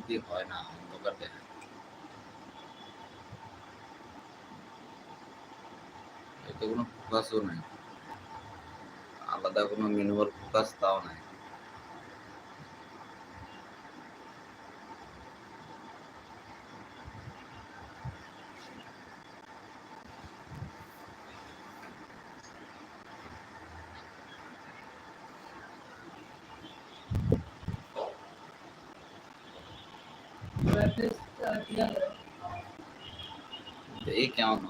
দিয়ে হয় না অন্ধকার কোনো ফোকাসও নাই। আলাদা কোনো মিনিমাল ফোকাস তাও নাই। এই কেমন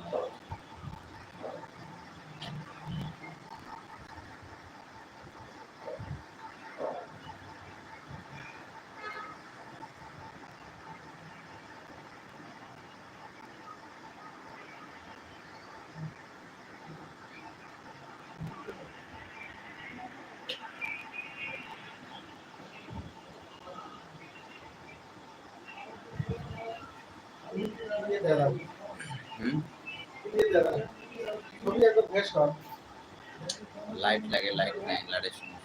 হয় লাইট লাগে লাইট নাই লাইটের সমস্যা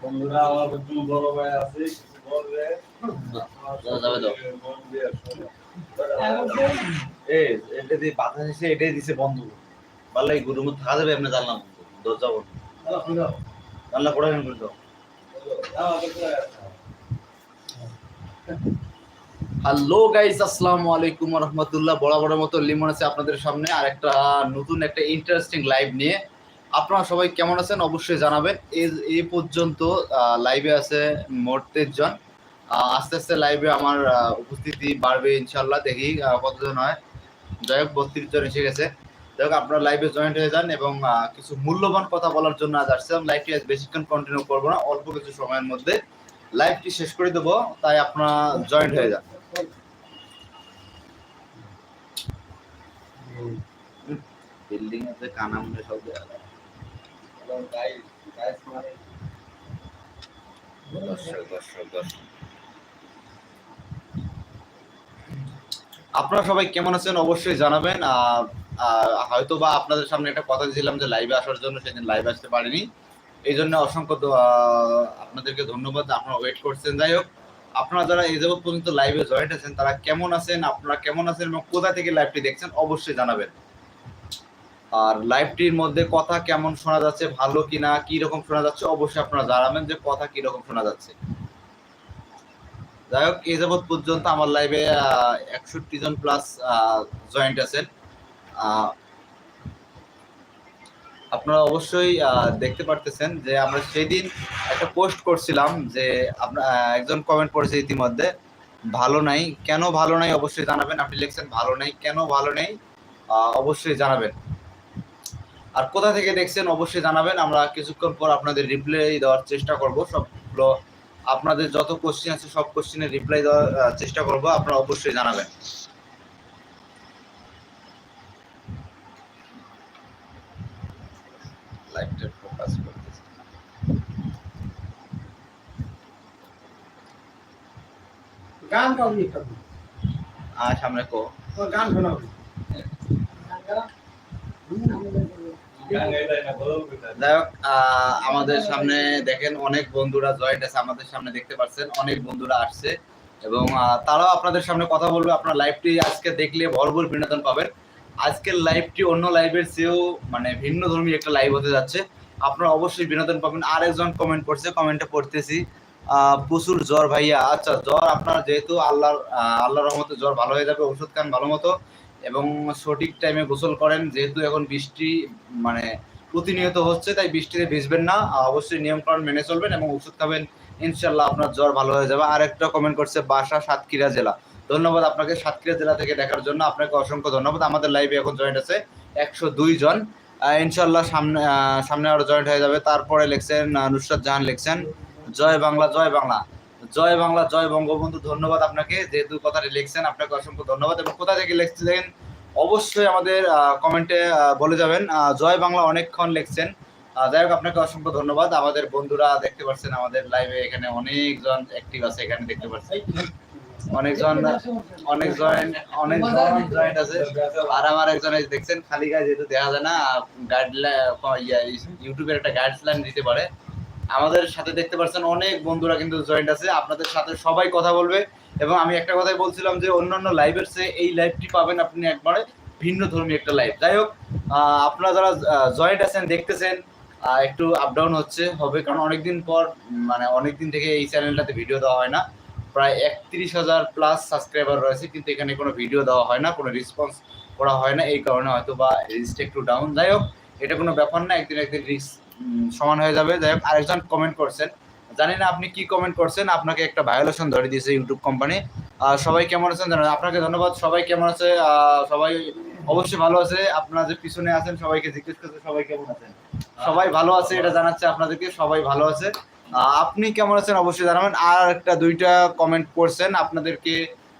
বন্ধুরা আমার একটু বড় ভাই আছে বলবে? দাও, দাও, দাও। এই এটা দিয়ে বাতাস এসে এটাই দিছে বন্ধ। ভালো এই গরুর মধ্যে থাকা যাবে এমনি জানলাম। দরজা বন্ধ। জানলা পড়ে গেল তো হ্যালো গাইস আসসালামু আলাইকুম রহমতুল্লাহ বরাবরের মতো লিমন আছে আপনাদের সামনে। আর একটা নতুন একটা ইন্টারেস্টিং লাইভ নিয়ে। আপনারা সবাই কেমন আছেন? অবশ্যই জানাবেন। এই পর্যন্ত লাইভে আছে মোট তেইশ আস্তে আস্তে লাইভে আমার উপস্থিতি বাড়বে ইনশাল্লাহ দেখি কতজন হয়। যাই হোক, বত্রিশ জন এসে গেছে। যাই হোক, আপনারা লাইভে জয়েন্ট হয়ে যান এবং কিছু মূল্যবান কথা বলার জন্য আজ আসছিলাম লাইভটি আজ বেশিক্ষণ কন্টিনিউ করব না। অল্প কিছু সময়ের মধ্যে লাইভটি শেষ করে দেবো। তাই আপনারা জয়েন্ট হয়ে যান। বিল্ডিং এতে কানা মুখে সব দেওয়া আপনারা সবাই কেমন আছেন অবশ্যই জানাবেন। হয়তো বা আপনাদের সামনে একটা কথা দিয়েছিলাম যে লাইভে আসার জন্য সেদিন লাইভে আসতে পারিনি। এই জন্য অসংখ্য আহ, আপনাদেরকে ধন্যবাদ। আপনারা ওয়েট করছেন। যাই হোক আপনারা যারা এই যাবৎ পর্যন্ত লাইভে জয়েন্ট আছেন, তারা কেমন আছেন, আপনারা কেমন আছেন এবং কোথা থেকে লাইভটি দেখছেন অবশ্যই জানাবেন। আর লাইভটির মধ্যে কথা কেমন শোনা যাচ্ছে, ভালো কিনা, কি রকম শোনা যাচ্ছে অবশ্যই আপনারা জানাবেন যে কথা কি রকম শোনা যাচ্ছে। যাই হোক, এই যাবৎ পর্যন্ত আমার লাইভে একষট্টি জন প্লাস জয়েন্ট আছেন। আপনারা অবশ্যই দেখতে পারতেছেন যে আমরা সেই দিন একটা পোস্ট করছিলাম যে আপনার একজন কমেন্ট করেছে ইতিমধ্যে, ভালো নাই। কেন ভালো নাই অবশ্যই জানাবেন, আপনি লিখছেন, ভালো নাই। কেন ভালো নেই? অবশ্যই জানাবেন। আর কোথা থেকে দেখছেন, অবশ্যই জানাবেন, আমরা কিছুক্ষণ পর আপনাদের রিপ্লাই দেওয়ার চেষ্টা করব। সবগুলো, আপনাদের যত কোশ্চেন আছে, সব কোশ্চেনের রিপ্লাই দেওয়ার চেষ্টা করব, আপনারা অবশ্যই জানাবেন। লাইটটা ফোকাস করতেছে গান গাবি একটা আর সামনে কো। গান শোনাবি যাই হোক আহ, আমাদের সামনে দেখেন অনেক বন্ধুরা জয়েন্ট আছে আমাদের সামনে দেখতে পাচ্ছেন অনেক বন্ধুরা আসছে এবং তারাও আপনাদের সামনে কথা বলবে আপনার লাইভটি আজকে দেখলে ভরপুর বিনোদন পাবেন। আজকের লাইভটি অন্য লাইভের চেয়েও মানে ভিন্ন ধর্মী একটা লাইভ হতে যাচ্ছে। আপনারা অবশ্যই বিনোদন পাবেন। আর একজন কমেন্ট করছে কমেন্টে পড়তেছি প্রচুর জ্বর ভাইয়া। আচ্ছা জ্বর আপনার যেহেতু আল্লাহর আল্লাহর রহমতে জ্বর ভালো হয়ে যাবে, ওষুধ খান ভালো মতো, এবং সঠিক টাইমে গোসল করেন, যেহেতু এখন বৃষ্টি মানে প্রতিনিয়ত হচ্ছে, তাই বৃষ্টিতে ভিজবেন না। অবশ্যই নিয়মকানুন মেনে চলবেন এবং ওষুধ খাবেন। ইনশাল্লাহ আপনার জ্বর ভালো হয়ে যাবে। আর একটা কমেন্ট করছে, বাসা সাতক্ষীরা জেলা। ধন্যবাদ আপনাকে সাতক্ষীরা জেলা থেকে দেখার জন্য। আপনাকে অসংখ্য ধন্যবাদ। আমাদের লাইভে এখন জয়েন্ট আছে একশো দুই জন। ইনশাল্লাহ সামনে সামনে আরও জয়েন্ট হয়ে যাবে। তারপরে লিখছেন নুসরাত জাহান লিখছেন, জয় বাংলা জয় বাংলা। জয় বাংলা, জয় বঙ্গবন্ধু, ধন্যবাদ আপনাকে। যেহেতু কথাটি লিখছেন, আপনাকে অসংখ্য ধন্যবাদ। এবং কোথা থেকে লিখছিলেন? অবশ্যই আমাদের কমেন্টে বলে যাবেন। জয় বাংলা অনেকক্ষণ লিখছেন। যাই হোক, আপনাকে অসংখ্য ধন্যবাদ। আমাদের বন্ধুরা দেখতে পাচ্ছেন, আমাদের লাইভে এখানে অনেকজন অ্যাক্টিভ আছে, এখানে দেখতে পাচ্ছেন। অনেকজন অনেকজন অনেকজন জয়েন্ট আছে। আর আমার একজন দেখছেন, খালি গায়ে যেহেতু দেখা যায় না গাইডলাইন ইউটিউবের একটা গাইডলাইন দিতে পারে। আমাদের সাথে দেখতে পাচ্ছেন অনেক বন্ধুরা কিন্তু জয়েন্ট আছে। আপনাদের সাথে সবাই কথা বলবে। এবং আমি একটা কথাই বলছিলাম যে, অন্যান্য লাইভের চেয়ে এই লাইভটি পাবেন আপনি একবারে ভিন্ন ধর্মী একটা লাইভ যাই হোক আপনারা যারা জয়েন্ট আছেন, দেখতেছেন একটু আপ ডাউন হচ্ছে, হবে। কারণ অনেকদিন পর মানে অনেকদিন থেকে এই চ্যানেলটাতে ভিডিও দেওয়া হয় না। প্রায় একত্রিশ হাজার প্লাস সাবস্ক্রাইবার রয়েছে কিন্তু এখানে কোনো ভিডিও দেওয়া হয় না কোনো রেসপন্স করা হয় না এই কারণে হয়তো বা রিস্কটা একটু ডাউন যাই হোক এটা কোনো ব্যাপার না একদিন একদিন রিস্ক সমান হয়ে যাবে। যাই হোক আরেকজন কমেন্ট করছেন। জানি না আপনি কি কমেন্ট করছেন আপনাকে একটা ভায়োলেশন ধরে দিয়েছে ইউটিউব কোম্পানি আর সবাই কেমন আছেন জানেন? আপনাকে ধন্যবাদ। সবাই কেমন আছে? সবাই অবশ্যই ভালো আছে। আপনারা যে পিছনে আছেন সবাইকে জিজ্ঞেস করতে সবাই কেমন আছেন? সবাই ভালো আছে এটা জানাচ্ছে আপনাদেরকে সবাই ভালো আছে। আপনি কেমন আছেন? অবশ্যই জানাবেন। আর একটা, দুইটা কমেন্ট করছেন। আপনাদেরকে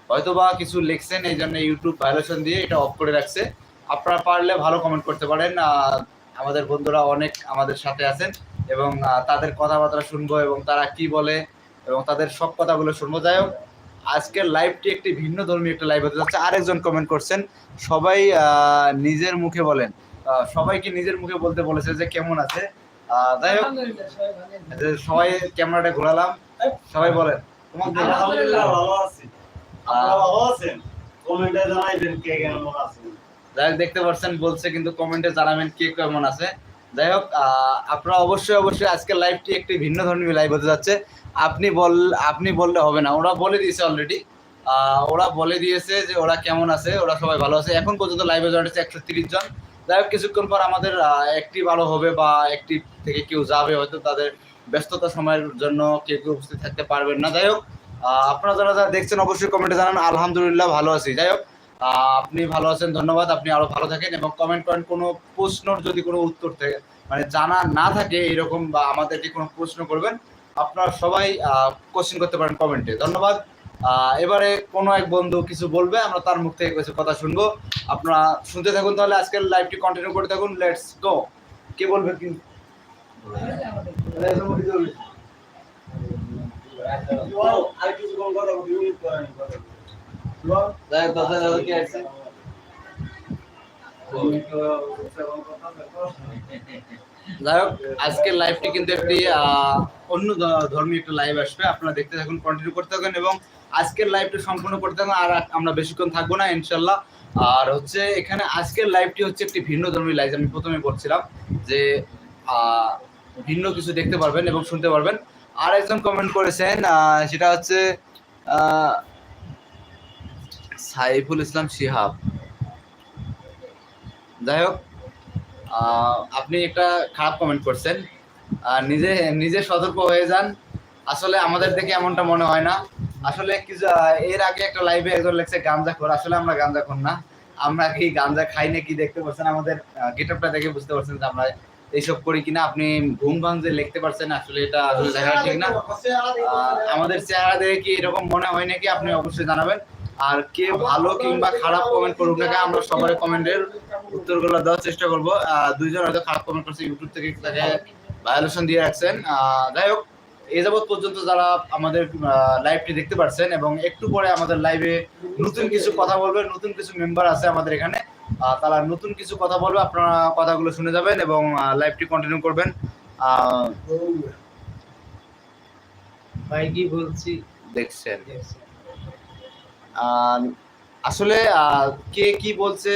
হয়তোবা কিছু লিখছেন, এই জন্য ইউটিউব ভায়োলেশন দিয়ে এটা অফ করে রাখছে। আপনারা পারলে ভালো কমেন্ট করতে পারেন। আমাদের বন্ধুরা অনেক আমাদের সাথে আছেন এবং তাদের কথাবার্তা শুনব এবং তারা কি বলে এবং তাদের সব কথাগুলো শুনব। যাই হোক, আজকের লাইভটি একটি ভিন্ন ধর্মী একটা লাইভ হতে যাচ্ছে। আরেকজন কমেন্ট করছেন, সবাই নিজের মুখে বলেন। সবাইকে নিজের মুখে বলতে বলেছে যে কেমন আছে? যাই হোক সবাই ক্যামেরাটা ঘোরালাম। সবাই বলেন আলহামদুলিল্লাহ ভালো আছি। আপনারা ভালো আছেন? কমেন্টে জানাইবেন কে কেমন আছেন যাই হোক দেখতে পাচ্ছেন বলছে কিন্তু কমেন্টে জানাবেন কে কেমন আছে। যাই হোক আহ, আপনারা অবশ্যই অবশ্যই আজকের লাইভটি একটি ভিন্ন ধর্মী লাইভ হতে যাচ্ছে। আপনি বল আপনি বললে হবে না ওরা বলে দিয়েছে অলরেডি ওরা বলে দিয়েছে যে ওরা কেমন আছে ওরা সবাই ভালো আছে। এখন পর্যন্ত লাইভে জয়েন হচ্ছে একশো তিরিশ জন। যাই হোক, কিছুক্ষণ পর আমাদের একটি ভালো হবে বা একটি থেকে কেউ যাবে, হয়তো তাদের ব্যস্ততা সময়ের জন্য কেউ কেউ উপস্থিত থাকতে পারবেন না। যাই হোক আপনারা যারা যারা দেখছেন, অবশ্যই কমেন্টে জানান, আলহামদুলিল্লাহ ভালো আছি। যাই হোক আপনি ভালো আছেন, ধন্যবাদ, আপনি আরও ভালো থাকেন এবং কমেন্ট করেন। কোনো প্রশ্নর যদি কোনো উত্তর থাকে মানে জানা না থাকে এরকম বা আমাদেরকে কোনো প্রশ্ন করবেন, আপনারা সবাই কোশ্চেন করতে পারেন কমেন্টে ধন্যবাদ এবারে কোনো এক বন্ধু কিছু বলবে আমরা তার মুখ থেকে কিছু কথা শুনব। আপনারা শুনতে থাকুন তাহলে আজকের লাইভটি কন্টিনিউ করে থাকুন। লেটস গো কে বলবে কি? আর যাই হোক, আজকের লাইভটি কিন্তু একটি অন্য ধ- ধর্মী একটা লাইভ আসবে। আপনারা দেখতে থাকুন কন্টিনিউ করতে থাকুন এবং আজকের লাইভটি সম্পূর্ণ করতে থাকুন। আর আমরা বেশিক্ষণ থাকব না ইনশাল্লাহ আর হচ্ছে এখানে আজকের লাইভটি হচ্ছে একটি ভিন্ন ধর্মী লাইভ আমি প্রথমে বলছিলাম যে ভিন্ন কিছু দেখতে পারবেন এবং শুনতে পারবেন। আর একজন কমেন্ট করেছেন সেটা হচ্ছে সাইফুল ইসলাম শিহাব। যাই হোক আপনি একটা খারাপ কমেন্ট করছেন। নিজে নিজে সতর্ক হয়ে যান। আসলে আমাদের দেখে এমনটা মনে হয় না। আসলে কিছু এর আগে একটা লাইভে একজন লেখছে, গাঞ্জা খোর। আসলে আমরা গাঞ্জা খোর না। আমরা কি গাঞ্জা খাই না কি দেখতে পাচ্ছেন আমাদের গেট আপটা দেখে বুঝতে পারছেন যে আমরা এইসব করি কিনা। আপনি ঘুম ভাঙ যে লিখতে পারছেন, আসলে এটা আসলে দেখা ঠিক না। আমাদের চেহারা দেখে কি এরকম মনে হয় নাকি? আপনি অবশ্যই জানাবেন। আর কে ভালো কিংবা খারাপ কমেন্ট করুক না আমরা সবার কমেন্টের উত্তরগুলো দেওয়ার চেষ্টা করব। দুইজন হয়তো খারাপ কমেন্ট করছে ইউটিউব থেকে তাকে ভায়োলেশন দিয়ে রাখছেন। যাই হোক এ যাবৎ পর্যন্ত যারা আমাদের লাইভটি দেখতে পাচ্ছেন এবং একটু পরে আমাদের লাইভে নতুন কিছু কথা বলবে নতুন কিছু মেম্বার আছে আমাদের এখানে তারা নতুন কিছু কথা বলবে আপনারা কথাগুলো শুনে যাবেন এবং লাইভটি কন্টিনিউ করবেন। ভাই কি বলছি? দেখছেন। আসলে কে কি বলছে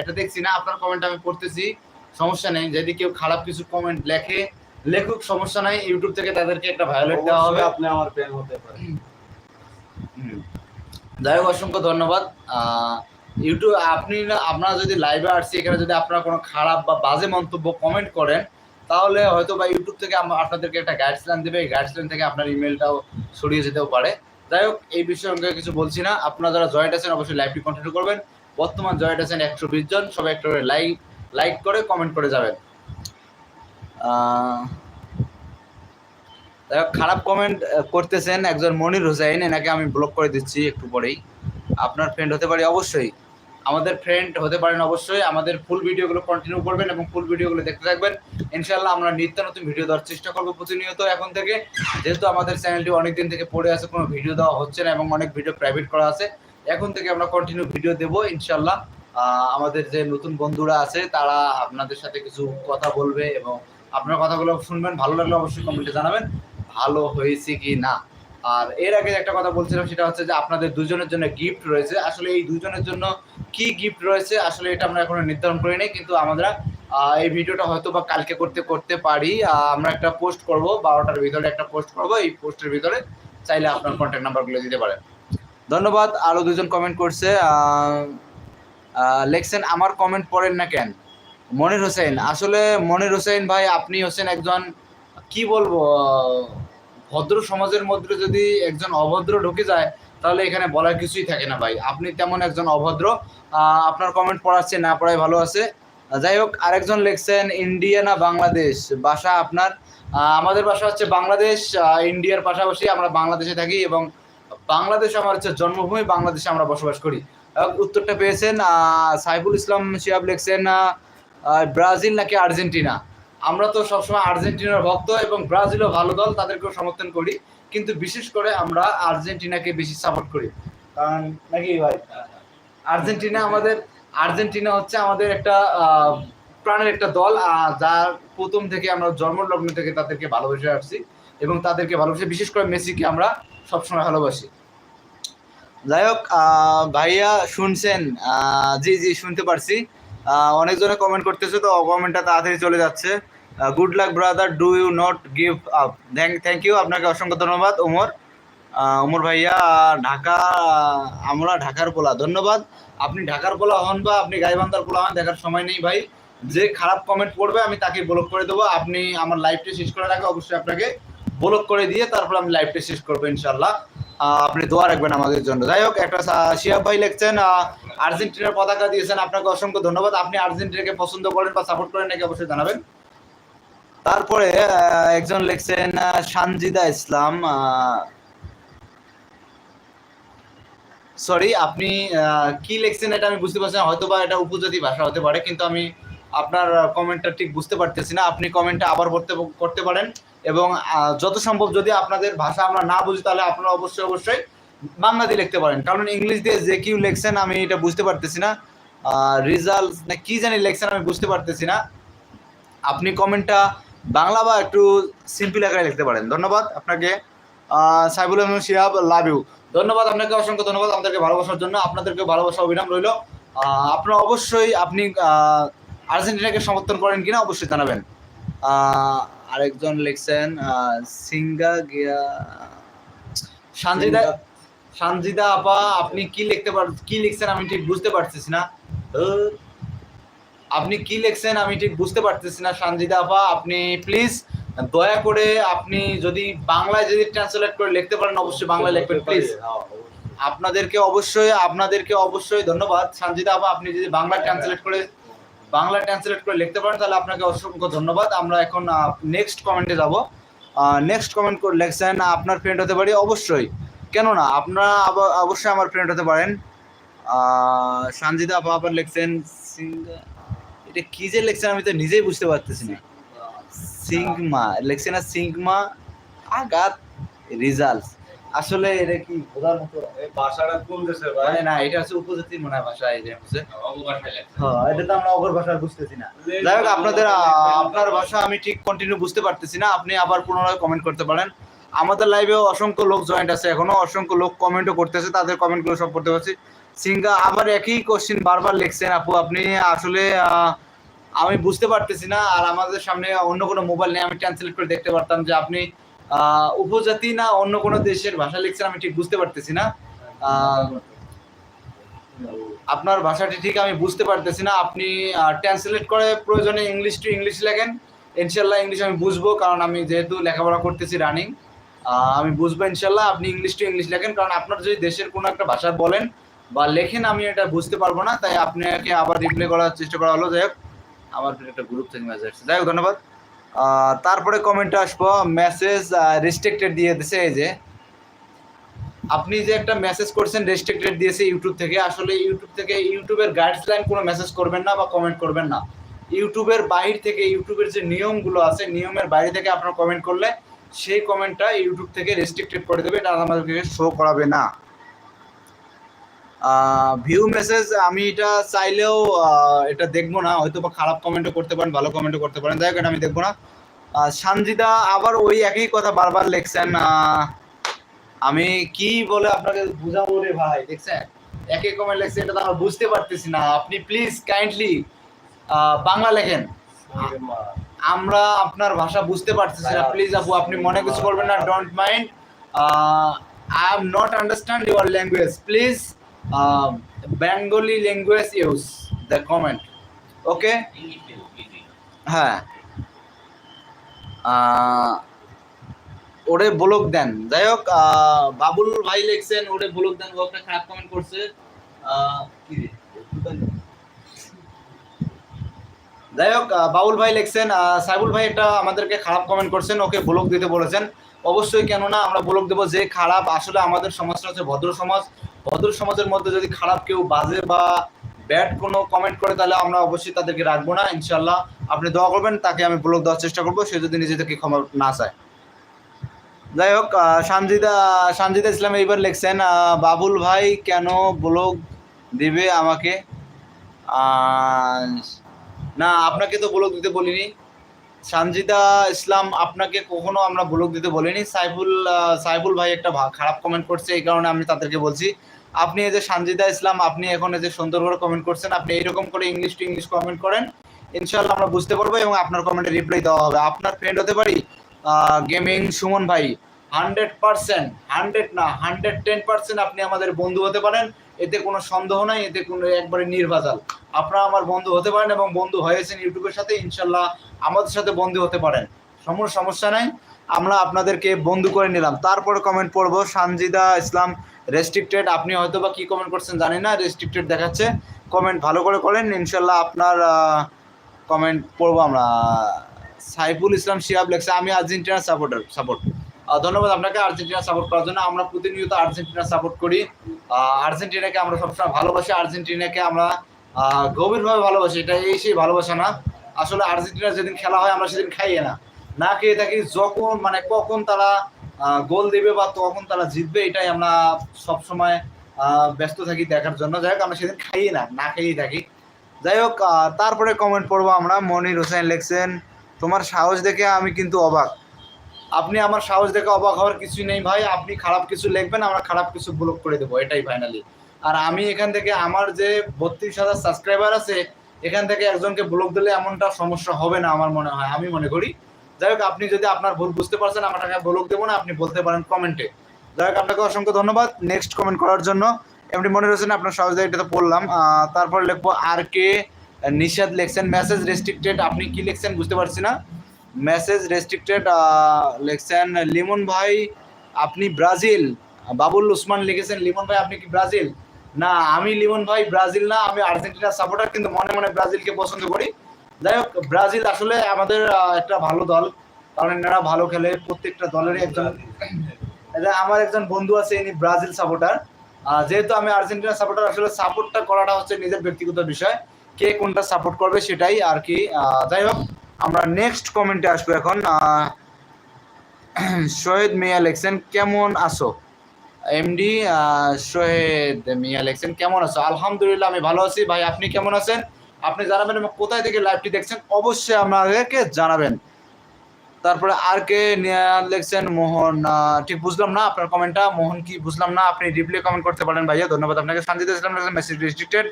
এটা দেখছি না আপনার কমেন্ট আমি পড়তেছি সমস্যা নেই যদি কেউ খারাপ কিছু কমেন্ট লেখে লেখুক সমস্যা নাই ইউটিউব থেকে তাদেরকে একটা ভায়োলেট দেওয়া হবে। আপনি আমার ফ্যান হতে পারেন। যাই হোক অসংখ্য ধন্যবাদ। ইউটিউব আপনি আপনারা যদি লাইভে আসছি এখানে যদি আপনারা কোনো খারাপ বা বাজে মন্তব্য কমেন্ট করেন তাহলে হয়তো বা ইউটিউব থেকে আপনাদেরকে একটা গাইডলাইন দেবে এই গাইডলাইন থেকে আপনার ইমেলটাও ছড়িয়ে যেতেও পারে। যাই হোক এই বিষয়ে আমি কিছু বলছি না। আপনারা যারা জয়েন্ট আছেন অবশ্যই লাইভটি কন্টিনিউ করবেন। বর্তমান জয়েন্ট আছেন একশো বিশ জন। সবাই একটু করে লাইক লাইক করে কমেন্ট করে যাবেন। যাই হোক, খারাপ কমেন্ট করতেছেন একজন মনির হোসাইন এনাকে আমি ব্লক করে দিচ্ছি একটু পরেই। আপনার ফ্রেন্ড হতে পারি অবশ্যই। আমাদের ফ্রেন্ড হতে পারেন অবশ্যই। আমাদের ফুল ভিডিওগুলো কন্টিনিউ করবেন এবং ফুল ভিডিওগুলো দেখতে থাকবেন। ইনশাল্লাহ আমরা নিত্য নতুন ভিডিও দেওয়ার চেষ্টা করব প্রতিনিয়ত এখন থেকে। যেহেতু আমাদের চ্যানেলটি অনেক দিন থেকে পড়ে আছে, কোনো ভিডিও দেওয়া হচ্ছে না এবং অনেক ভিডিও প্রাইভেট করা আছে, এখন থেকে আমরা কন্টিনিউ ভিডিও দেবো ইনশাল্লাহ আমাদের যে নতুন বন্ধুরা আছে, তারা আপনাদের সাথে কিছু কথা বলবে এবং আপনার কথাগুলো শুনবেন। ভালো লাগলে অবশ্যই কমেন্টে জানাবেন, ভালো হয়েছে কি না? আর এর আগে একটা কথা বলছিলাম, সেটা হচ্ছে যে আপনাদের দুজনের জন্য গিফট রয়েছে। আসলে এই দুজনের জন্য কি গিফট রয়েছে আসলে এটা আমরা এখনও নির্ধারণ করি নাই কিন্তু আমরা এই ভিডিওটা হয়তো বা কালকে করতে করতে পারি। আমরা একটা পোস্ট করব, বারোটার ভিতরে একটা পোস্ট করব, এই পোস্টের ভিতরে চাইলে আপনার কন্ট্যাক্ট নাম্বারগুলো দিতে পারেন। ধন্যবাদ আরও দুজন কমেন্ট করছে লেখছেন, আমার কমেন্ট পড়েন না কেন? মনির হোসেন, আসলে মনির হোসেন ভাই, আপনি হোসেন একজন, কি বলব ভদ্র সমাজের মধ্যে যদি একজন অভদ্র ঢুকে যায়, তাহলে এখানে বলার কিছুই থাকে না ভাই। আপনি তেমন একজন অভদ্র আপনার কমেন্ট পড়াচ্ছে, না পড়াই ভালো আছে। যাই হোক, আরেকজন লিখছেন, ইন্ডিয়া না বাংলাদেশ? বাসা আপনার। আমাদের বাসা হচ্ছে বাংলাদেশ ইন্ডিয়ার পাশাপাশি আমরা বাংলাদেশে থাকি এবং বাংলাদেশ আমার হচ্ছে জন্মভূমি, বাংলাদেশে আমরা বসবাস করি। উত্তরটা পেয়েছেন সাইফুল ইসলাম শিয়াব লিখছেন ব্রাজিল নাকি আর্জেন্টিনা? আমরা তো সবসময় আর্জেন্টিনার ভক্ত এবং ব্রাজিলও ভালো দল, তাদেরকেও সমর্থন করি। কিন্তু বিশেষ করে আমরা আর্জেন্টিনাকে বেশি সাপোর্ট করি। কারণ নাকি ভাই? আর্জেন্টিনা আমাদের, আর্জেন্টিনা হচ্ছে আমাদের একটা প্রাণের একটা দল যার প্রথম থেকে আমরা জন্মলগ্ন থেকে তাদেরকে ভালোবেসে আসছি এবং তাদেরকে ভালোবেসে, বিশেষ করে মেসিকে আমরা সবসময় ভালোবাসি। যাই হোক ভাইয়া শুনছেন জি জি, শুনতে পারছি। অনেকজনে কমেন্ট করতেছে তো কমেন্টটা তাড়াতাড়ি চলে যাচ্ছে। Good luck brother do you not give up thank thank you আপনাকে অসংখ্য ধন্যবাদ, ওমর। ওমর ভাইয়া, ঢাকা, আমরা ঢাকার পোলা, ধন্যবাদ। আপনি ঢাকার পোলা হন বা আপনি গাইবান্ধার পোলা হন, দেখার সময় নেই ভাই। যে খারাপ কমেন্ট করবে আমি তাকে ব্লক করে দেবো। আপনি আমার লাইভটা শেষ করার আগে অবশ্যই আপনাকে ব্লক করে দিয়ে তারপর আমি লাইভটা শেষ করব ইনশাল্লাহ আপনি দোয়া রাখবেন আমাদের জন্য। যাই হোক, একটা শিহাব ভাই লিখছেন আর্জেন্টিনার পতাকা দিয়েছেন। আপনাকে অসংখ্য ধন্যবাদ। আপনি আর্জেন্টিনাকে পছন্দ করেন বা সাপোর্ট করেন নাকি অবশ্যই জানাবেন। তারপরে একজন লিখছেন সানজিদা ইসলাম সরি আপনি কি লিখছেন এটা আমি বুঝতে পারছি না। হয়তো বা এটা উপজাতি ভাষা হতে পারে, কিন্তু আমি আপনার কমেন্টটা ঠিক বুঝতে পারতেছি না। আপনি কমেন্টটা আবার করতে করতে পারেন। এবং যত সম্ভব যদি আপনাদের ভাষা আমরা না বুঝি, তাহলে আপনারা অবশ্যই অবশ্যই বাংলা দিয়ে লিখতে পারেন। কারণ ইংলিশ দিয়ে যে কিউ লিখছেন, আমি এটা বুঝতে পারতেছি না। রিজাল্ট না, কী জানি লিখছেন, আমি বুঝতে পারতেছি না। আপনি কমেন্টটা বাংলা বা একটু সিম্পল আকারে লিখতে পারেন। ধন্যবাদ আপনাকে। Saibul Ahmed Shihab, love you. ধন্যবাদ আপনাকে, অসংখ্য ধন্যবাদ আমাদেরকে ভালোবাসার জন্য। আপনাদেরকে ভালোবাসা অবিরাম রইল। আপনারা অবশ্যই আপনি আর্জেন্টিনাকে সমর্থন করেন কিনা, অবশ্যই জানাবেন। আরেকজন লিখছেন সিঙ্গা গিয়া সানজিদা সানজিদা আপা আপনি কি লিখতে পার কি লিখছেন আমি ঠিক বুঝতে পারতেছি না। আপনি কি লিখছেন আমি ঠিক বুঝতে পারতেছি না সানজিদা আপা আপনি প্লিজ দয়া করে আপনি যদি বাংলায় যদি ট্রান্সলেট করে লিখতে পারেন অবশ্যই বাংলায় লিখবেন প্লিজ আপনাদেরকে অবশ্যই আপনাদেরকে অবশ্যই ধন্যবাদ। সানজিদা আপা আপনি যদি বাংলা ট্রান্সলেট করে বাংলা ট্রান্সলেট করে লিখতে পারেন তাহলে আপনাকে অসংখ্য ধন্যবাদ। আমরা এখন নেক্সট কমেন্টে যাব। নেক্সট কমেন্ট করে লিখছেন আপনার ফ্রেন্ড হতে পারি? অবশ্যই। কেন না? আপনারা অবশ্যই আমার ফ্রেন্ড হতে পারেন। সঞ্জিতা আপা আবার লিখছেন এটা কি যে লিখছেন আমি তো নিজেই বুঝতে পারতেছি না। সিংমা লিখছে না সিংমা আগাত রিজাল্ট। আসলে এটা কি বোঝার মতো? ভাষাটা কোন দেশের ভাই? মানে না এটা হচ্ছে উপজাতির মনে হয় ভাষা এটা হচ্ছে। হ্যাঁ এটা তো আমরা অগর ভাষা বুঝতেছি না। যাই হোক আপনাদের আপনার ভাষা আমি ঠিক কন্টিনিউ বুঝতে পারতেছি না আপনি আবার পুনরায় কমেন্ট করতে পারেন। আমাদের লাইভে অসংখ্য লোক জয়েন্ট আছে এখনও অসংখ্য লোক কমেন্টও করতেছে তাদের কমেন্টগুলো সব পড়তে পারছি। সিঙ্গা আবার একই কোশ্চিন বারবার লিখছেন আপু আপনি আসলে আহ, আমি বুঝতে পারতেছি না আর আমাদের সামনে অন্য কোনো মোবাইল নেই আমি ট্রান্সলেট করে দেখতে পারতাম যে আপনি উপজাতি না অন্য কোনো দেশের ভাষা লিখছেন আমি ঠিক বুঝতে পারতেছি না। আপনার ভাষাটি ঠিক আমি বুঝতে পারতেছি না। আপনি ট্রান্সলেট করে প্রয়োজনে ইংলিশ টু ইংলিশ লেখেন। ইনশাল্লাহ ইংলিশ আমি বুঝব কারণ আমি যেহেতু লেখাপড়া করতেছি রানিং আমি বুঝব ইনশাল্লাহ আপনি ইংলিশ টু ইংলিশ লেখেন কারণ আপনার যদি দেশের কোনো একটা ভাষা বলেন বা লেখেন আমি এটা বুঝতে পারব না। তাই আপনাকে আবার রিপ্লাই করার চেষ্টা করা হলো। যাই হোক, আমার একটা গ্রুপ থেকে মেসেজ যাই হোক, ধন্যবাদ। তারপরে কমেন্টে আসব মেসেজ রেস্ট্রিক্টেড দিয়ে দিছে এই যে। আপনি যে একটা মেসেজ করছেন রেস্ট্রিক্টেড দিয়েছে ইউটিউব থেকে, আসলে ইউটিউব থেকে ইউটিউবের গাইডলাইন কোনো মেসেজ করবেন না বা কমেন্ট করবেন না। ইউটিউবের বাইরে থেকে ইউটিউবের যে নিয়মগুলো আছে, নিয়মের বাইরে থেকে আপনার কমেন্ট করলে, সেই কমেন্টটা ইউটিউব থেকে রেস্ট্রিক্টেড করে দেবে, এটা আমাদেরকে শো করাবে না। ভিউ মেসেজ আমি এটা চাইলেও এটা দেখব না। হয়তো বা খারাপ কমেন্টও করতে পারেন, ভালো কমেন্টও করতে পারেন। যাই হোক আমি দেখব না। সানজিদা আবার ওই একই কথা বারবার লিখছেন আমি কি বলে আপনাকে বুঝাবো রে ভাই? দেখছেন? একই কমেন্ট লেখছে, এটা তো আমরা বুঝতে পারতেছি না। আপনি প্লিজ কাইন্ডলি বাংলা লেখেন। আমরা আপনার ভাষা বুঝতে পারতেছি না। প্লিজ আপু, আপনি মনে কিছু করবেন না don't mind I am not understand your language please Bengali language use the comment okay হ্যাঁ। ওরে ব্লক দেন। যাই হোক বাবুল ভাই লিখছেন, ওরে ব্লক দেন, ও একটা খারাপ কমেন্ট করছে। যাই হোক বাবুল ভাই লিখছেন সাইবুল ভাই এটা আমাদেরকে খারাপ কমেন্ট করছেন, ওকে ব্লক দিতে বলেছেন। অবশ্যই কেননা আমরা ব্লক দেবো যে খারাপ, আসলে আমাদের সমাজটা হচ্ছে ভদ্র সমাজ। ভদ্র সমাজের মধ্যে যদি খারাপ কেউ বাজে বা ব্যাড কোনো কমেন্ট করে, তাহলে আমরা অবশ্যই তাদেরকে রাখব না ইনশাল্লাহ আপনি দোয়া করবেন, তাকে আমি ব্লক দেওয়ার চেষ্টা করব, সে যদি নিজে থেকে ক্ষমা না চায়। যাই হোক সানজিদা সানজিদা ইসলাম এইবার লিখছেন বাবুল ভাই কেন ব্লগ দিবে আমাকে? না, আপনাকে তো ব্লগ দিতে বলিনি। সানজিদা ইসলাম, আপনাকে কখনো আমরা ব্লগ দিতে বলিনি। সাইফুল সাইফুল ভাই একটা খারাপ কমেন্ট করছে, এই কারণে আমি তাদেরকে বলছি, আপনি এই যে সানজিদা ইসলাম, আপনি এখন এই যে সুন্দর করে কমেন্ট করছেন, আপনি এইরকম করে ইংলিশ টু ইংলিশ কমেন্ট করেন ইনশাল্লাহ আমরা বুঝতে পারব এবং আপনার কমেন্টে রিপ্লাই দেওয়া হবে। আপনার ফ্রেন্ড হতে পারি গেমিং সুমন ভাই। হান্ড্রেড পার্সেন্ট হান্ড্রেড না হান্ড্রেড টেন পার্সেন্ট আপনি আমাদের বন্ধু হতে পারেন। এতে কোনো সন্দেহ নাই, এতে কোনো একবারে নির্বাচাল আপনারা আমার বন্ধু হতে পারেন এবং বন্ধু হয়েছেন ইউটিউবের সাথে, ইনশাল্লাহ আমাদের সাথে বন্ধু হতে পারেন। সমস্ত সমস্যা নাই, আমরা আপনাদেরকে বন্ধু করে নিলাম। তারপরে কমেন্ট পড়ব, সানজিদা ইসলাম রেস্ট্রিক্টেড আপনি হয়তো বা কী কমেন্ট করছেন জানি না রেস্ট্রিক্টেড দেখাচ্ছে। কমেন্ট ভালো করে করেন, ইনশাল্লাহ আপনার কমেন্ট পড়ব আমরা। সাইফুল ইসলাম শিয়াব লেখছে, আমি আর্জেন্টিনার সাপোর্টার সাপোর্ট ধন্যবাদ আপনাকে আর্জেন্টিনা সাপোর্ট করার জন্য। আমরা প্রতিনিয়ত আর্জেন্টিনা সাপোর্ট করি। আর্জেন্টিনাকে আমরা সবসময় ভালোবাসি, আর্জেন্টিনাকে আমরা গভীরভাবে ভালোবাসি। এটা এই সেই ভালোবাসা না। আসলে আর্জেন্টিনা যেদিন খেলা হয়, আমরা সেদিন খাইয়ে না। না খেয়ে থাকি, যখন মানে কখন তারা গোল দেবে বা তখন তারা জিতবে, এটাই আমরা সবসময় ব্যস্ত থাকি দেখার জন্য। যাই হোক, আমরা সেদিন খাইয়ে না না খেয়েই থাকি। যাই হোক তারপরে কমেন্ট পড়ব আমরা। মনির হোসেন লেখছেন, তোমার সাহস দেখে আমি কিন্তু অবাক। আপনি আমার সাহস দেখে অবাক হওয়ার কিছু নেই ভাই। আপনি খারাপ কিছু লিখবেন আমরা খারাপ কিছু ব্লক করে দেবো এটাই ফাইনালি আর আমি এখান থেকে আমার যে বত্রিশ হাজার সাবস্ক্রাইবার আছে এখান থেকে একজনকে ব্লক দিলে এমনটা সমস্যা হবে না আমার মনে হয় আমি মনে করি। যাই হোক আপনি যদি আপনার ভুল বুঝতে পারছেন আমার টাকা ব্লক দেবো না আপনি বলতে পারেন কমেন্টে যাই হোক আপনাকে অসংখ্য ধন্যবাদ। নেক্সট কমেন্ট করার জন্য এমনি মনে রয়েছেন আপনার সহজ এটাতে পড়লাম আহ, তারপর লিখব আর কে নিষাদ লিখছেন মেসেজ রেস্ট্রিক্টেড আপনি কি লিখছেন বুঝতে পারছি না। মেসেজ রেস্ট্রিক্টেড লিখছেন লিমন ভাই আপনি ব্রাজিল। বাবুল উসমান লিখেছেন লিমন ভাই আপনি কি ব্রাজিল? না আমি লিমন ভাই ব্রাজিল না আমি আর্জেন্টিনার সাপোর্টার কিন্তু মনে মনে ব্রাজিলকে পছন্দ করি। যাই হোক ব্রাজিল আসলে আমাদের একটা ভালো দল কারণ এনারা ভালো খেলে প্রত্যেকটা দলেরই একজন আমার একজন বন্ধু আছে ইনি ব্রাজিল সাপোর্টার যেহেতু আমি আর্জেন্টিনা সাপোর্টার আসলে সাপোর্টটা করাটা হচ্ছে নিজের ব্যক্তিগত বিষয় কে কোনটা সাপোর্ট করবে সেটাই আর কি যাই হোক আমরা নেক্সট কমেন্টে আসব এখন শহীদ মিয়া লেখছেন, কেমন আছো? এমডি শহীদ মিয়া লেখছেন, কেমন আছো? আলহামদুলিল্লাহ, আমি ভালো আছি। ভাই, আপনি কেমন আছেন? আপনি জানাবেন এবং কোথায় থেকে লাইভটি দেখছেন? অবশ্যই আমাদেরকে জানাবেন। তারপরে আর কে লেখছেন, মোহন ঠিক বুঝলাম না আপনার কমেন্টটা মোহন কি বুঝলাম না, আপনি রিপ্লাই কমেন্ট করতে পারেন ভাইয়া। ধন্যবাদ আপনাকে। সানজিদা ইসলাম লিখছেন মেসেজ রেস্ট্রিক্টেড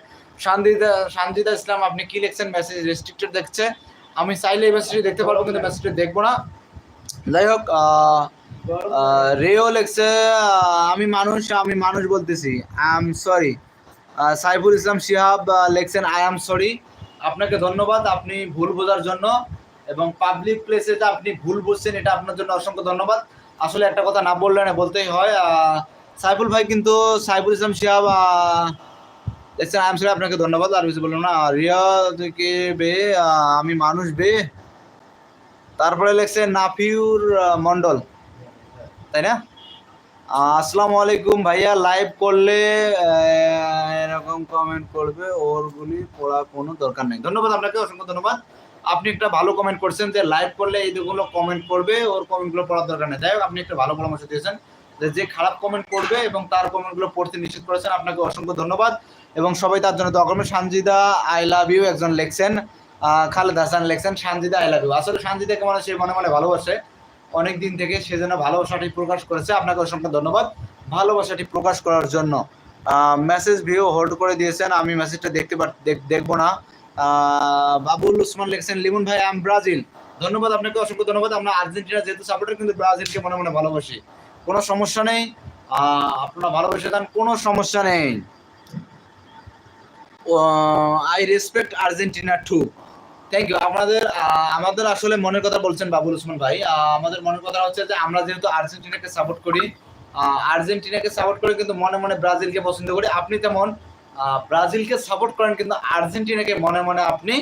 সানজিদা সানজিদা ইসলাম, আপনি কি লিখছেন? মেসেজ রেস্ট্রিক্টেড দেখছে। আমি চাইলে এই মেসেজটি দেখতে পারব, কিন্তু মেসেজটি দেখব না। যাই হোক রেও লেখছে আমি মানুষ আমি মানুষ বলতেছি। I am sorry Saiful Islam Shihab লেখছেন আই এম সরি আপনাকে ধন্যবাদ, আপনি ভুল বোঝার জন্য, এবং পাবলিক প্লেসে যে আপনি ভুল বুঝছেন, এটা আপনার জন্য অসংখ্য ধন্যবাদ। আসলে একটা কথা না বললে না বলতেই হয়। সাইফুল ভাই কিন্তু সাইফুল ইসলাম শিহাব আহ, লেখছেন আই আপনাকে ধন্যবাদ আর কিছু বললাম না। রিয়া থেকে বে আমি মানুষ বে। তারপরে লেখছে নাফিউর মন্ডল তাই না? আসসালামু আলাইকুম ভাইয়া লাইভ করলে এরকম কমেন্ট করবে ওরগুলি পড়া কোনো দরকার নেই। ধন্যবাদ আপনাকে অসংখ্য ধন্যবাদ। আপনি একটা ভালো কমেন্ট করছেন যে লাইভ করলে এইগুলো কমেন্ট করবে ওর কমেন্টগুলো পড়ার দরকার নেই। যাই আপনি একটা ভালো পরামর্শ দিয়েছেন যে যে খারাপ কমেন্ট করবে এবং তার কমেন্টগুলো পড়তে নিশ্চিত করেছেন আপনাকে অসংখ্য ধন্যবাদ। এবং সবাই তার জন্য দোয়া করবেন। সানজিদা আই লাভ ইউ একজন লেখছেন খালেদ হাসান লেখছেন, সানজিদা আই লাভ ইউ আসলে সানজিদাকে মানে সে মনে মনে ভালোবাসে। অনেক দিন থেকে সে যেন ভালোবাসাটি প্রকাশ করেছে। আপনাকে অসংখ্য ধন্যবাদ। ভালোবাসাটি প্রকাশ করার জন্য মেসেজ ভিউ হোল্ড করে দিয়েছেন। আমি মেসেজটা দেখতে পার দেখ- দেখব না। বাবুল উসমান লিখেছেন, লিমন ভাই আম ব্রাজিল ধন্যবাদ আপনাকে, অসংখ্য ধন্যবাদ। আমরা আর্জেন্টিনা যেহেতু সাপোর্টার কিন্তু ব্রাজিলকে মনে মনে ভালোবাসি। কোনো সমস্যা নেই। আপনারা ভালোবেসে দেন কোনো সমস্যা নেই। I respect Argentina too thank you আপনাদের আমাদের আসলে মনের কথা বলছেন বাবুল উসমান ভাই। আমাদের মনের কথা হচ্ছে যে আমরা যেহেতু আর্জেন্টিনাকে সাপোর্ট করি আর্জেন্টিনাকে সাপোর্ট করে কিন্তু মনে মনে ব্রাজিলকে পছন্দ করি। আপনি তেমন ব্রাজিলকে সাপোর্ট করেন কিন্তু আর্জেন্টিনাকে মনে মনে আপনি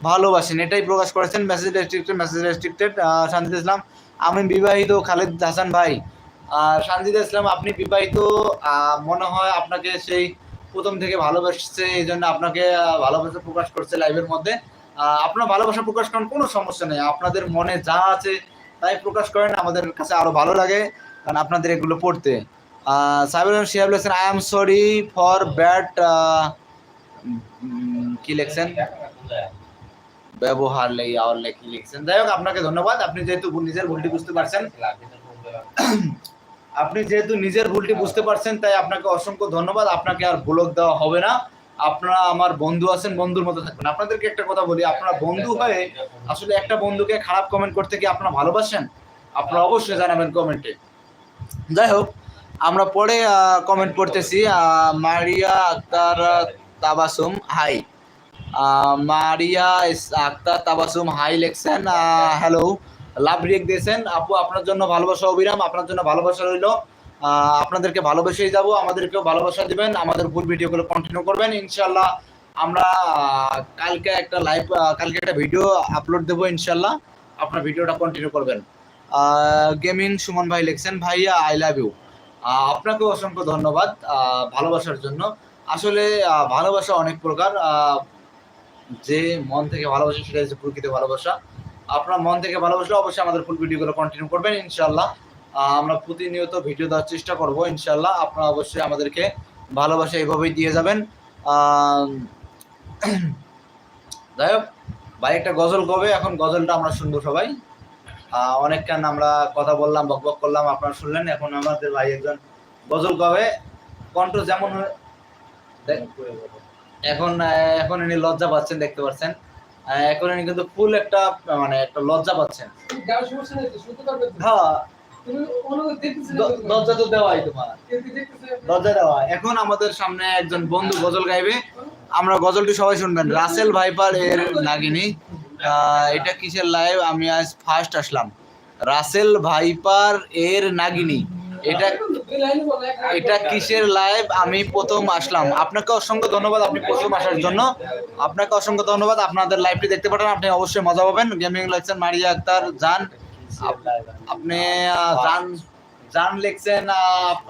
ভালোবাসেন। এটাই প্রকাশ করেছেন মেসেজ রেস্ট্রিক্টেড মেসেজ রেস্ট্রিক্টেড শান্তিদ ইসলাম। আমি বিবাহিত খালেদ হাসান ভাই। শান্তিদ ইসলাম, আপনি বিবাহিত মনে হয় আপনাকে সেই প্রথম থেকে ভালোবাসছে, এই জন্য আপনাকে ভালোবাসা প্রকাশ করছে লাইভের মধ্যে। আপনার ভালোবাসা প্রকাশ করেন কোনো সমস্যা নেই। আপনাদের মনে যা আছে তাই প্রকাশ করেন, আমাদের কাছে আরও ভালো লাগে কারণ আপনাদের এগুলো পড়তে। সাইবুল শিহাব লেখছেন I am sorry for bad কি লেখছেন? ব্যবহার লেগে আওয়ার লেখি লিখছেন? যাই হোক, আপনাকে ধন্যবাদ। আপনি যেহেতু নিজের ভুলটি বুঝতে পারছেন। আপনি যেহেতু নিজের ভুলটি বুঝতে পারছেন, তাই আপনাকে অসংখ্য ধন্যবাদ। আপনাকে আর ব্লক দেওয়া হবে না। আপনারা আমার বন্ধু আছেন, বন্ধুর মতো থাকবেন। আপনাদেরকে একটা কথা বলি, আপনারা বন্ধু হয়ে আসলে একটা বন্ধুকে খারাপ কমেন্ট করতে কি আপনারা ভালোবাসেন? আপনারা অবশ্যই জানাবেন কমেন্টে যাই হোক, আমরা পরে কমেন্ট করতেছি। মারিয়া আক্তার তাবাসুম হাই মারিয়া আক্তার তাবাসুম হাই লেখছেন। হ্যালো লাভ রিয়েক দিয়েছেন। আপু, আপনার জন্য ভালোবাসা অবিরাম, আপনার জন্য ভালোবাসা রইল। আপনাদেরকে ভালোবেসেই যাব, আমাদেরকেও ভালোবাসা দিবেন, আমাদের ফুল ভিডিওগুলো কন্টিনিউ করবেন। ইনশাল্লাহ আমরা কালকে একটা লাইভ কালকে একটা ভিডিও আপলোড দেবো ইনশাল্লাহ আপনার ভিডিওটা কন্টিনিউ করবেন। গেমিং সুমন ভাই লিখছেন, ভাইয়া আই লাভ ইউ আপনাকে অসংখ্য ধন্যবাদ ভালোবাসার জন্য। আসলে ভালোবাসা অনেক প্রকার যে মন থেকে ভালোবাসা সেটা হচ্ছে প্রকৃত ভালোবাসা। আপনার মন থেকে ভালোবাসলে অবশ্যই আমাদের ফুল ভিডিওগুলো কন্টিনিউ করবেন ইনশাল্লাহ আমরা প্রতিনিয়ত ভিডিও দেওয়ার চেষ্টা করব ইনশাল্লাহ আপনারা অবশ্যই আমাদেরকে ভালোবাসা এইভাবেই দিয়ে যাবেন। যাই হোক, ভাই, একটা গজল কবে? এখন গজলটা আমরা শুনব সবাই। অনেকক্ষণ আমরা কথা বললাম বক বক করলাম, আপনারা শুনলেন। এখন আমাদের ভাই একজন গজল কবে কণ্ঠ যেমন এখন এখন ইনি লজ্জা পাচ্ছেন, দেখতে পাচ্ছেন। এখন ইনি কিন্তু ফুল একটা মানে একটা লজ্জা পাচ্ছেন। হ্যাঁ। লজ্জা তো দেওয়াই তোমার? লজ্জা দেওয়া এখন আমাদের সামনে একজন বন্ধু গজল গাইবে। আমরা গজলটি সবাই শুনবেন। রাসেল ভাইপার এর নাগিনী। আহ, এটা কিসের লাইভ আমি আজ ফার্স্ট আসলাম। রাসেল ভাইপার এর নাগিনী। এটা এটা কিসের লাইভ আমি প্রথম আসলাম। আপনাকে অসংখ্য ধন্যবাদ আপনি প্রথম আসার জন্য। আপনাকে অসংখ্য ধন্যবাদ আপনাদের লাইভটি দেখতে পারেন আপনি অবশ্যই মজা পাবেন। গেমিং লেখছেন মারিয়া আক্তার জান। আপনি আহ, জান জান লেখছেন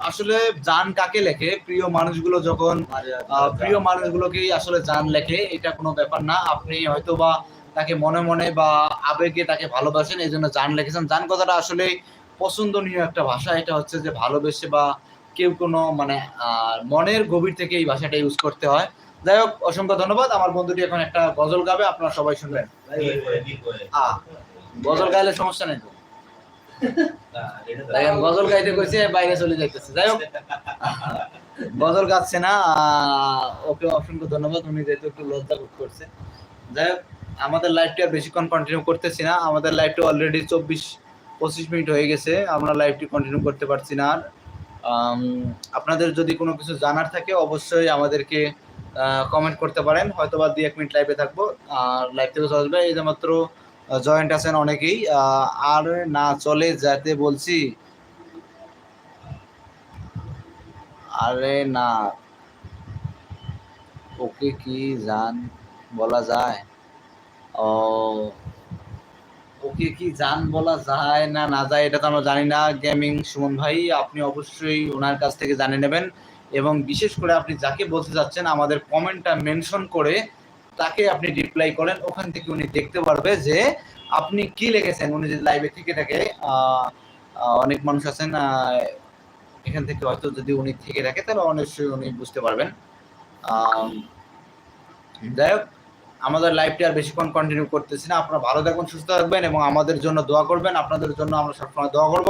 আসলে জান কাকে লেখে? প্রিয় মানুষগুলো যখন প্রিয় মানুষগুলোকেই আসলে জান লেখে এটা কোনো ব্যাপার না। আপনি হয়তো বা তাকে মনে মনে বা আবেগে তাকে ভালোবাসেন এই জন্য জান লিখেছেন। জান কথাটা আসলে পছন্দনীয় একটা ভাষা এটা হচ্ছে যে ভালোবেসে বা কেউ কোনো মানে মনের গভীর থেকে এই ভাষাটা ইউজ করতে হয়। যাই হোক অসংখ্য ধন্যবাদ। আমার বন্ধুটি এখন একটা গজল গাবে আপনারা সবাই শুনবেন। গজল গাইলে সমস্যা নেই দেখেন গজল গাইতে কইছে বাইরে চলে যাইতেছে। যাই হোক গজল গাচ্ছে না ওকে অসংখ্য ধন্যবাদ। উনি যেহেতু একটু লজ্জা বোধ করছে। যাই হোক আমাদের লাইভটি আর বেশিক্ষণ কন্টিনিউ করতেছি না। আমাদের লাইভটি অলরেডি চব্বিশ পঁচিশ মিনিট হয়ে গেছে, আমরা লাইভটি কন্টিনিউ করতে পারছি না আর। আপনাদের যদি কোনো কিছু জানার থাকে, অবশ্যই আমাদেরকে কমেন্ট করতে পারেন। হয়তো বা দুই এক মিনিট লাইভে থাকব। আর লাইভ থেকে চলে এই যে মাত্র জয়েন্ট আছেন অনেকেই। আর না চলে যেতে বলছি। আরে না। ওকে কি জান বলা যায়? ও ওকে কি জান বলা যায় না না যায়, এটা তো আমরা জানি না। গেমিং সুমন ভাই, আপনি অবশ্যই ওনার কাছ থেকে জানে নেবেন। এবং বিশেষ করে আপনি যাকে বলতে যাচ্ছেন, আমাদের কমেন্টটা মেনশন করে তাকে আপনি রিপ্লাই করেন। ওখান থেকে উনি দেখতে পারবে যে আপনি কি লিখেছেন। উনি যে লাইভে থেকে থাকে অনেক মানুষ আছেন এখান থেকে হয়তো যদি উনি থেকে থাকে, তাহলে অবশ্যই উনি বুঝতে পারবেন। যাই হোক আমাদের লাইভটি আর বেশিক্ষণ কন্টিনিউ করতেছি না। আপনারা ভালো থাকবেন, সুস্থ থাকবেন এবং আমাদের জন্য দোয়া করবেন। আপনাদের জন্য আমরা সবসময় দোয়া করব।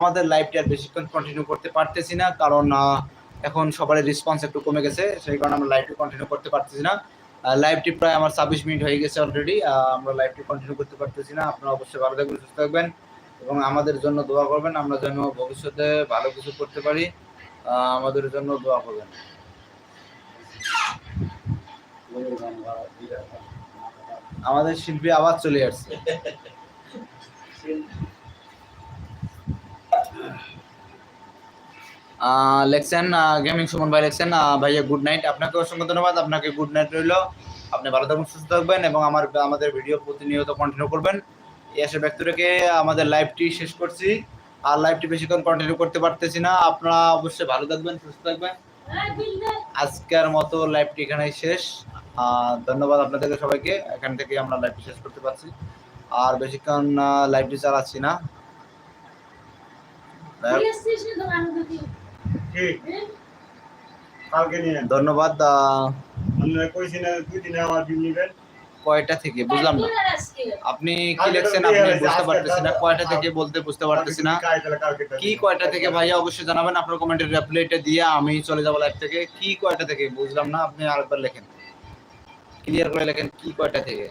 আমাদের লাইভটি আর বেশিক্ষণ কন্টিনিউ করতে পারতেছি না, কারণ এখন সবার রেসপন্স একটু কমে গেছে, সেই কারণে আমরা লাইভটি কন্টিনিউ করতে পারতেছি না। লাইভটি প্রায় আমার ছাব্বিশ মিনিট হয়ে গেছে অলরেডি আমরা লাইভটি কন্টিনিউ করতে পারতেছি না। আপনারা অবশ্যই ভালো থাকবেন, সুস্থ থাকবেন এবং আমাদের জন্য দোয়া করবেন। আমরা যেন ভবিষ্যতে ভালো কিছু করতে পারি আমাদের জন্য দোয়া করবেন। আমাদের শিল্পী আবার চলে আসছে। লেখছেন গেমিং সুমন ভাই লেখছেন ভাইয়া গুড নাইট আপনাকে অসংখ্য ধন্যবাদ। আপনাকে গুড নাইট রইল। আপনি ভালো থাকবেন সুস্থ থাকবেন এবং আমার, আমাদের ভিডিও প্রতিনিয়ত কন্টিনিউ করবেন। এই আশা ব্যক্ত রেখে আমাদের লাইভটি শেষ করছি। আর লাইভটি বেশিক্ষণ কন্টিনিউ করতে পারতেছি না। আপনারা অবশ্যই ভালো থাকবেন, সুস্থ থাকবেন। আজকের মতো লাইভটি এখানেই শেষ। ধন্যবাদ আপনাদেরকে সবাইকে। এখান থেকে আমরা লাইভটি শেষ করতে পারছি। আর বেশিক্ষণ লাইভটি চালাচ্ছি না। নিয়ে ধন্যবাদ আহ, আমি কইছি না দুই দিনে আমার বিল নিবেন। কয়টা থেকে? বুঝলাম না। আপনি কি লিখছেন? আপনি বুঝতে পারতেছি না। কয়টা থেকে বলতে বুঝতে পারতেছি না। কি কয়টা থেকে? ভাইয়া অবশ্যই জানাবেন। আপনার কমেন্টের রিপ্লাইটা দিয়ে আমি চলে যাব লাইভ থেকে। কি কয়টা থেকে? বুঝলাম না। আপনি আরেকবার লেখেন। ক্লিয়ার করে লেখেন কি কয়টা থেকে?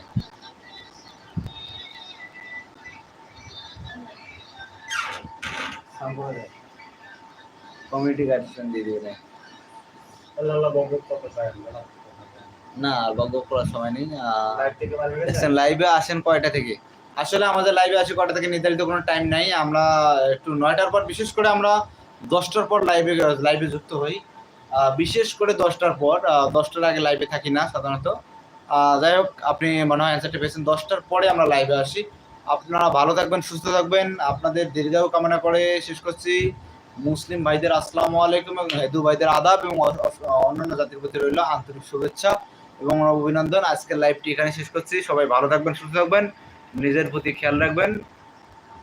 গার্ডেন দিয়ে। না আর করার সময় নেই। লাইভ? দেখছেন আসেন কয়টা থেকে? আসলে আমাদের লাইভে আসে কয়টা থেকে নির্ধারিত কোনো টাইম নাই। আমরা একটু নয়টার পর বিশেষ করে আমরা দশটার পর লাইভে লাইভে যুক্ত হই। বিশেষ করে দশটার পর আহ, দশটার আগে লাইভে থাকি না সাধারণত। যাই হোক, আপনি মনে হয় অ্যান্সারটি পেয়েছেন। দশটার পরে আমরা লাইভে আসি। আপনারা ভালো থাকবেন, সুস্থ থাকবেন। আপনাদের দীর্ঘায়ু কামনা করে শেষ করছি। মুসলিম ভাইদের আসসালামু আলাইকুম এবং হেদু ভাইদের আদাব এবং অন্যান্য জাতির প্রতি রইল আন্তরিক শুভেচ্ছা এবং অভিনন্দন। আজকের লাইভটি এখানে শেষ করছি। সবাই ভালো থাকবেন, সুস্থ থাকবেন। নিজের প্রতি খেয়াল রাখবেন।